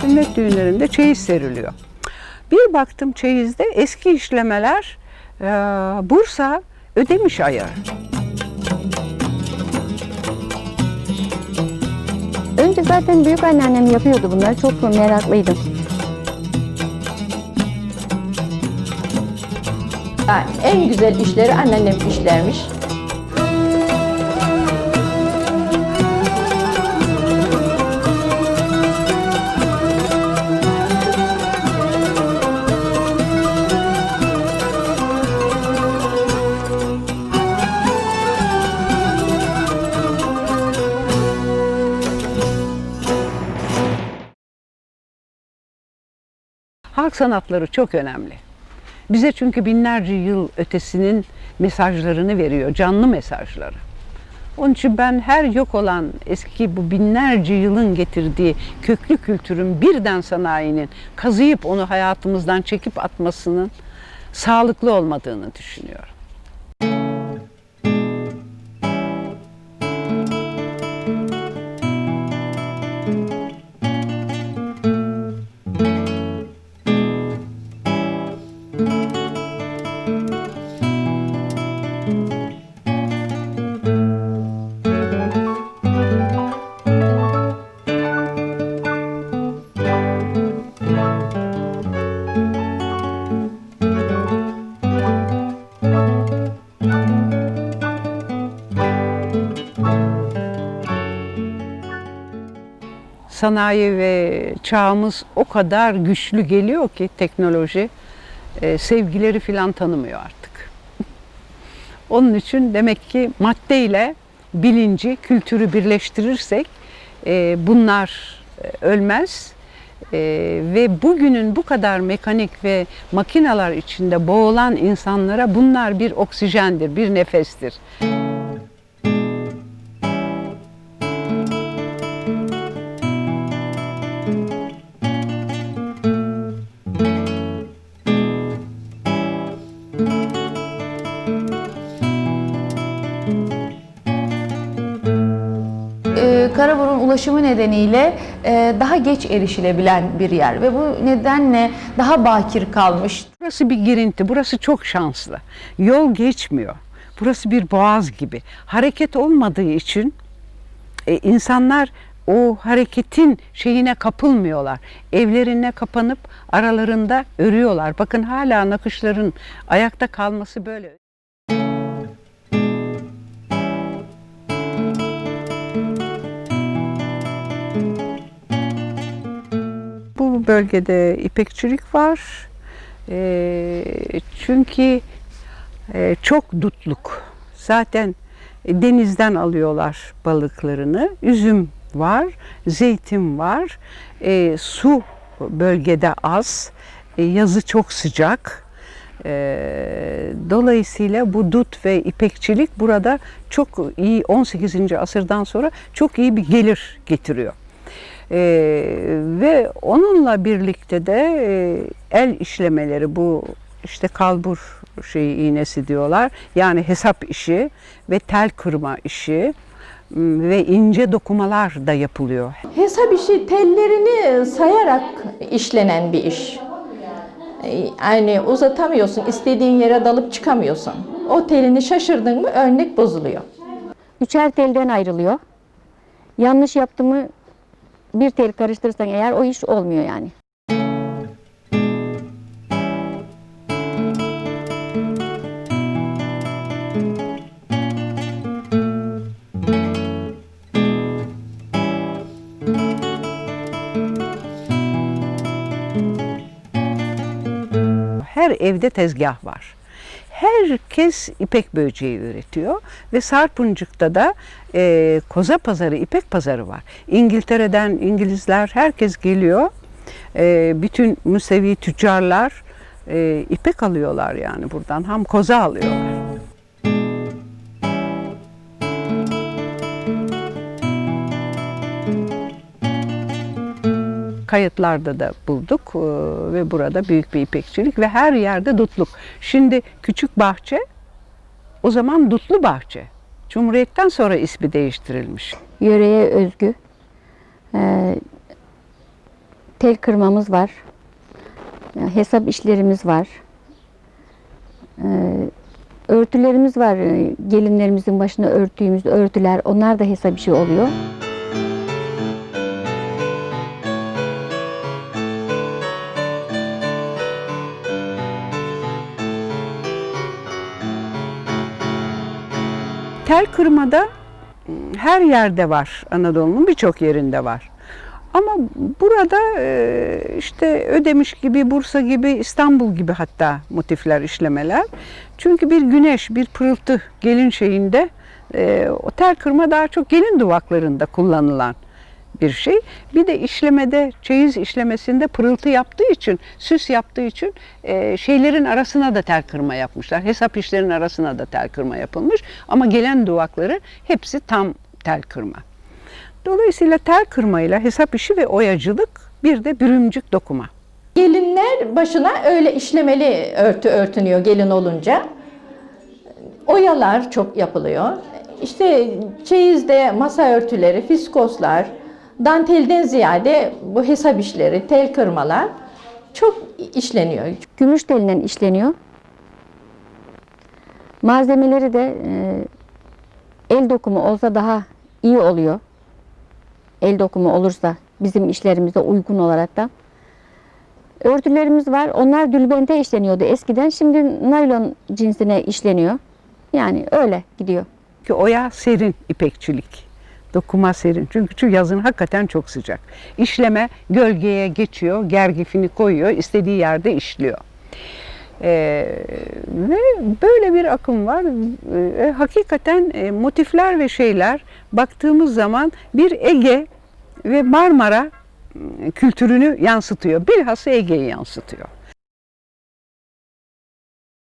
Sünnet düğünlerinde çeyiz seriliyor. Bir baktım çeyizde eski işlemeler e, Bursa Ödemiş ayağı. Önce zaten büyük anneannem yapıyordu bunları. Çok meraklıydım. En güzel işleri anneannem işlermiş. Halk sanatları çok önemli. Bize çünkü binlerce yıl ötesinin mesajlarını veriyor, canlı mesajları. Onun için ben her yok olan eski bu binlerce yılın getirdiği köklü kültürün birden sanayinin kazıyıp onu hayatımızdan çekip atmasının sağlıklı olmadığını düşünüyorum. Sanayi ve çağımız o kadar güçlü geliyor ki teknoloji e, sevgileri filan tanımıyor artık. Onun için demek ki maddeyle bilinci, kültürü birleştirirsek e, bunlar e, ölmez E, ve bugünün bu kadar mekanik ve makinalar içinde boğulan insanlara bunlar bir oksijendir, bir nefestir. Ee, Karaburun ulaşımı nedeniyle e, daha geç erişilebilen bir yer ve bu nedenle daha bakir kalmış. Burası bir girinti, burası çok şanslı. Yol geçmiyor. Burası bir boğaz gibi. Hareket olmadığı için e, insanlar o hareketin şeyine kapılmıyorlar. Evlerine kapanıp aralarında örüyorlar. Bakın hala nakışların ayakta kalması böyle. Bu bölgede ipekçilik var. E, çünkü e, çok dutluk. Zaten denizden alıyorlar balıklarını. Üzüm var, zeytin var. E, su bölgede az. E, yazı çok sıcak. E, dolayısıyla bu dut ve ipekçilik burada çok iyi 18. asırdan sonra çok iyi bir gelir getiriyor. Ee, ve onunla birlikte de e, el işlemeleri bu işte kalbur şeyi iğnesi diyorlar. Yani hesap işi ve tel kırma işi ve ince dokumalar da yapılıyor. Hesap işi tellerini sayarak işlenen bir iş. Ee, Yani uzatamıyorsun, istediğin yere dalıp çıkamıyorsun. O telini şaşırdın mı örnek bozuluyor. Üçer telden ayrılıyor. Yanlış yaptı mı bir tel karıştırırsan eğer o iş olmuyor yani. Evde tezgah var. Herkes ipek böceği üretiyor ve Sarpıncık'ta da e, koza pazarı, ipek pazarı var. İngiltere'den İngilizler herkes geliyor. E, bütün Musevi tüccarlar e, ipek alıyorlar yani buradan. Ham koza alıyorlar. Kayıtlarda da bulduk e, ve burada büyük bir ipekçilik ve her yerde dutluk. Şimdi küçük bahçe o zaman dutlu bahçe. Cumhuriyetten sonra ismi değiştirilmiş. Yöreye özgü. Ee, tel kırmamız var. Yani hesap işlerimiz var. Ee, örtülerimiz var. Ee, Gelinlerimizin başına örttüğümüz örtüler. Onlar da hesap işi oluyor. Tel kırmada m, her yerde var. Anadolu'nun birçok yerinde var. Ama burada e, işte Ödemiş gibi, Bursa gibi, İstanbul gibi hatta motifler, işlemeler. Çünkü bir güneş, bir pırıltı gelin şeyinde e, o tel kırma daha çok gelin duvaklarında kullanılan bir şey. Bir de işlemede, çeyiz işlemesinde pırıltı yaptığı için, süs yaptığı için e, şeylerin arasına da tel kırma yapmışlar. Hesap işlerin arasına da tel kırma yapılmış. Ama gelen duvakları hepsi tam tel kırma. Dolayısıyla tel kırmayla hesap işi ve oyacılık bir de bürümcük dokuma. Gelinler başına öyle işlemeli örtü örtünüyor gelin olunca. Oyalar çok yapılıyor. İşte çeyizde masa örtüleri, fiskoslar, dantelden ziyade bu hesap işleri, tel kırmalar çok işleniyor. Gümüş telinden işleniyor. Malzemeleri de e, el dokumu olsa daha iyi oluyor. El dokumu olursa bizim işlerimize uygun olarak da. Örtülerimiz var. Onlar dülbente işleniyordu eskiden. Şimdi naylon cinsine işleniyor. Yani öyle gidiyor. Ki oya serin ipekçilik. Dokuma serin. Çünkü şu yazın hakikaten çok sıcak. İşleme gölgeye geçiyor, gergifini koyuyor, istediği yerde işliyor. Ee, ve böyle bir akım var. Ee, hakikaten e, motifler ve şeyler baktığımız zaman bir Ege ve Marmara kültürünü yansıtıyor. Bilhassa Ege'yi yansıtıyor.